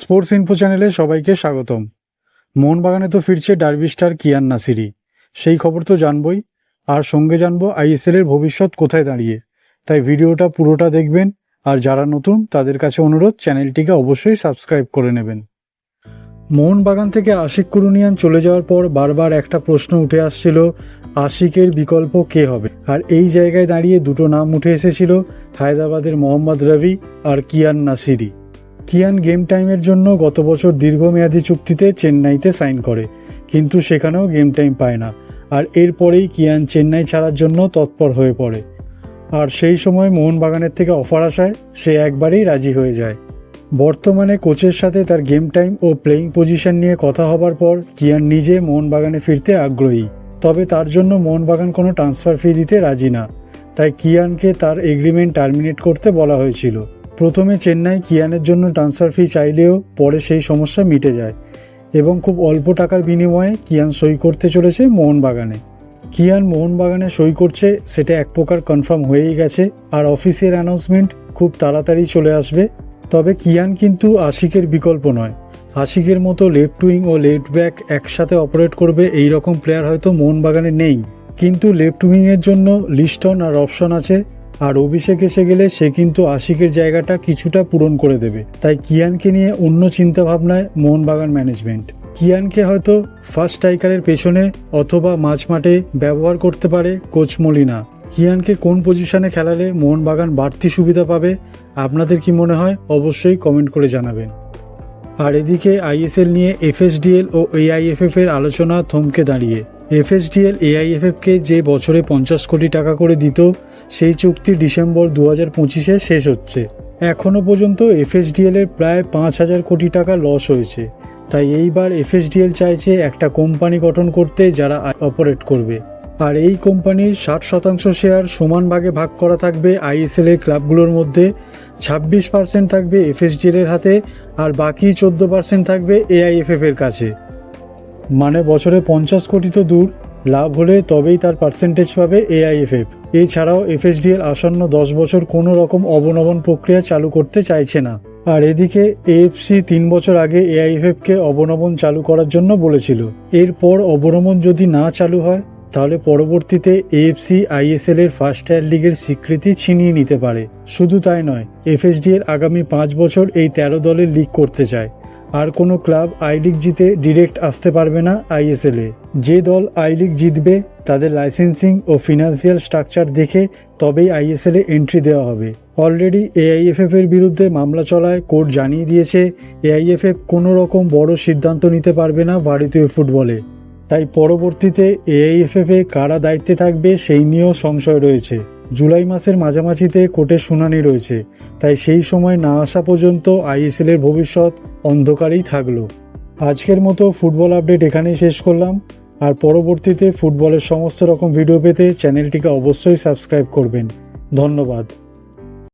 Sports info চ্যানেলে সবাইকে স্বাগতম। মোহনবাগানে তো ফিরছে ডার্বি স্টার কিয়ান নাসিরি। সেই খবর তো জানবই। আর সঙ্গে জানব আইএসএল এর ভবিষ্যৎ কোথায় দাঁড়িয়ে। তাই ভিডিওটা পুরোটা দেখবেন। আর যারা নতুন, তাদের কাছে অনুরোধ, চ্যানেলটিকে অবশ্যই সাবস্ক্রাইব করে নেবেন। মোহনবাগান থেকে আশিক কুরুনিয়ান চলে যাওয়ার পর বারবার একটা প্রশ্ন উঠে আসছিল, আশিকের বিকল্প কে হবে? আর এই জায়গায় দাঁড়িয়ে দুটো নাম উঠে এসেছিল, হায়দ্রাবাদের মোহাম্মদ রবি আর কিয়ান নাসিরি। কিয়ান গেম টাইমের জন্য গত বছর দীর্ঘমেয়াদী চুক্তিতে চেন্নাইতে সাইন করে, কিন্তু সেখানেও গেম টাইম পায় না, আর এরপরেই কিয়ান চেন্নাই ছাড়ার জন্য তৎপর হয়ে পড়ে। আর সেই সময় মোহনবাগানের থেকে অফার আসায় সে একবারেই রাজি হয়ে যায়। বর্তমানে কোচের সাথে তার গেম টাইম ও প্লেয়িং পজিশন নিয়ে কথা হবার পর কিয়ান নিজে মোহনবাগানে ফিরতে আগ্রহী। তবে তার জন্য মোহনবাগান কোনো ট্রান্সফার ফি দিতে রাজি না, তাই কিয়ানকে তার এগ্রিমেন্ট টার্মিনেট করতে বলা হয়েছিল। প্রথমে চেন্নাই কিয়ানের জন্য ট্রান্সফার ফি চাইলেও পরে সেই সমস্যা মিটে যায় এবং খুব অল্প টাকার বিনিময়ে কিয়ান সই করতে চলেছে মোহনবাগানে। কিয়ান মোহনবাগানে সই করছে সেটা এক প্রকার কনফার্ম হয়েই গেছে আর অফিসের অ্যানাউন্সমেন্ট খুব তাড়াতাড়ি চলে আসবে। তবে কিয়ান কিন্তু আশিকের বিকল্প নয়। আশিকের মতো লেফট উইং ও লেফট ব্যাক একসাথে অপারেট করবে এই রকম প্লেয়ার হয়তো মোহনবাগানে নেই। কিন্তু লেফট উইংয়ের জন্য লিস্টন আর অপশন আছে। আর অভিষেক এসে গেলে সে কিন্তু আশিকের জায়গাটা কিছুটা পূরণ করে দেবে। তাই কিয়ানকে নিয়ে অন্য চিন্তা ভাবনায় মোহনবাগান ম্যানেজমেন্ট কিয়ানকে হয়তো ফার্স্ট স্ট্রাইকারের পেছনে অথবা মাঝ মাঠে ব্যবহার করতে পারে কোচ মলিনা। কিয়ানকে কোন পজিশনে খেলালে মোহনবাগান বাড়তি সুবিধা পাবে, আপনাদের কি মনে হয় অবশ্যই কমেন্ট করে জানাবেন। আর এদিকে আইএসএল নিয়ে এফএসডিএল ও এআইএফএফ এর আলোচনা থমকে দাঁড়িয়ে। এফএসডিএল এআইএফএফকে যে বছরে পঞ্চাশ কোটি টাকা করে দিত সেই চুক্তি ডিসেম্বর দু হাজার পঁচিশে শেষ হচ্ছে। এখনও পর্যন্ত এফএসডিএল এর প্রায় পাঁচ হাজার কোটি টাকা লস হয়েছে। তাই এইবার এফএসডিএল চাইছে একটা কোম্পানি গঠন করতে যারা অপারেট করবে। আর এই কোম্পানির ষাট শতাংশ শেয়ার সমান ভাগে ভাগ করা থাকবে আইএসএল এর ক্লাবগুলোর মধ্যে, ছাব্বিশ পার্সেন্ট থাকবে এফএসডিএল এর হাতে, আর বাকি চোদ্দ পার্সেন্ট থাকবে এআইএফএফ এর কাছে। মানে বছরে পঞ্চাশ কোটি তো দূর, লাভ হলে তবেই তার পার্সেন্টেজ পাবে এআইএফএফ। এছাড়াও এফএসডিএল আসন্ন দশ বছর কোনো রকম অবনমন প্রক্রিয়া চালু করতে চাইছে না। আর এদিকে এএফসি তিন বছর আগে এআইএফএফকে অবনমন চালু করার জন্য বলেছিল। এরপর অবনমন যদি না চালু হয়, তাহলে পরবর্তীতে এএফসি আইএসএল এর ফার্স্ট টায়ার লিগের স্বীকৃতি ছিনিয়ে নিতে পারে। শুধু তাই নয় এফএসডি এর আগামী পাঁচ বছর এই তেরো দলের লিগ করতে চায়। আর কোনো ক্লাব আই লিগ জিতে ডিরেক্ট আসতে পারবে না আইএসএল এ। যে দল আই লিগ জিতবে, তাদের লাইসেন্সিং ও ফিনান্সিয়াল স্ট্রাকচার দেখে তবেই আইএসএল এন্ট্রি দেওয়া হবে। অলরেডি এআইএফএফ এর বিরুদ্ধে মামলা চলায় কোর্ট জানিয়ে দিয়েছে এআইএফএফ কোনো রকম বড় সিদ্ধান্ত নিতে পারবে না ভারতীয় ফুটবলে। তাই পরবর্তীতে এআইএফএফ এ কারা দায়িত্বে থাকবে সেই নিয়েও সংশয় রয়েছে। জুলাই মাসের মাঝামাঝিতে কোর্টের শুনানি রয়েছে, তাই সেই সময় না আসা পর্যন্ত আইএসএল এর ভবিষ্যৎ অন্ধকারেই থাকল। আজকের মতো ফুটবল আপডেট এখানেই শেষ করলাম। আর পরবর্তীতে ফুটবলের সমস্ত রকম ভিডিও পেতে চ্যানেলটিকে অবশ্যই সাবস্ক্রাইব করবেন। ধন্যবাদ।